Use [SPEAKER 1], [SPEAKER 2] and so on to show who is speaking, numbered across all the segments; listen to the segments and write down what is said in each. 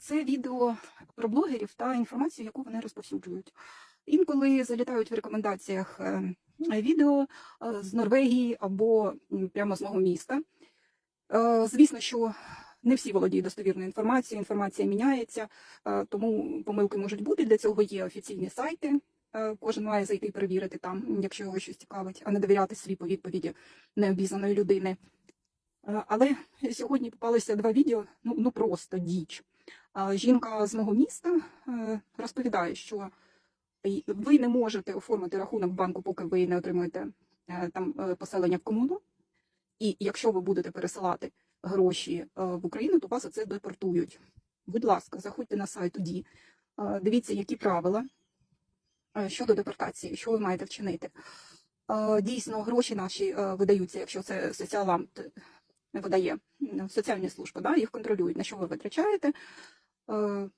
[SPEAKER 1] Це відео про блогерів та інформацію, яку вони розповсюджують. Інколи залітають в рекомендаціях е, відео е, з Норвегії або прямо з мого міста. Е, Звісно, що не всі володіють достовірною інформацією, інформація міняється, тому помилки можуть бути. Для цього є офіційні сайти. Кожен має зайти і перевірити там, якщо його щось цікавить, а не довіряти сліпо відповіді необізнаної людини. Але сьогодні попалися два відео, ну, ну просто діч. Жінка з мого міста е, розповідає, що ви не можете оформити рахунок в банку, поки ви не отримуєте е, там е, поселення в комуну. І якщо ви будете пересилати гроші в Україну, то вас це депортують. Будь ласка, заходьте на сайт тоді, дивіться, які правила щодо депортації, що ви маєте вчинити. Дійсно, гроші наші видаються, якщо це соціаламт видає соціальні служби, да, їх контролюють, на що ви витрачаєте. Е,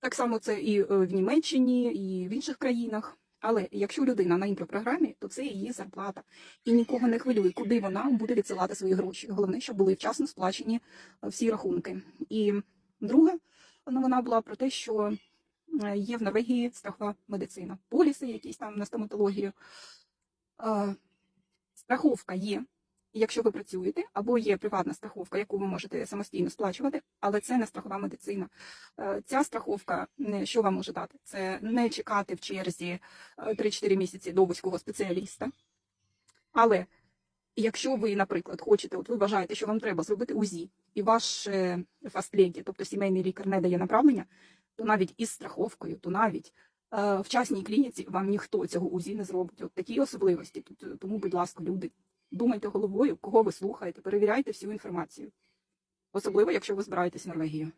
[SPEAKER 1] Так само це і е, в Німеччині, і в інших країнах. Але якщо людина на інфопрограмі, то це її зарплата. І нікого не хвилює, куди вона буде відсилати свої гроші. Головне, щоб були вчасно сплачені е, всі рахунки. І друга новина була про те, що є в Норвегії страхова медицина, поліси, якісь там на стоматологію. Страховка є, якщо ви працюєте, або є приватна страховка, яку ви можете самостійно сплачувати, але це не страхова медицина. Е, Ця страховка що вам може дати? Це не чекати в черзі е, 3-4 місяці до вузького спеціаліста. Але якщо ви, наприклад, хочете, от ви вважаєте, що вам треба зробити УЗІ, і ваш е, фастлегі, тобто сімейний лікар, не дає направлення, то навіть із страховкою, то навіть е, в частній клініці вам ніхто цього УЗІ не зробить. От такі особливості. Тому, будь ласка, люди, Думайте головою, кого ви слухаєте, перевіряйте всю інформацію, особливо, якщо ви збираєтесь в Норвегію.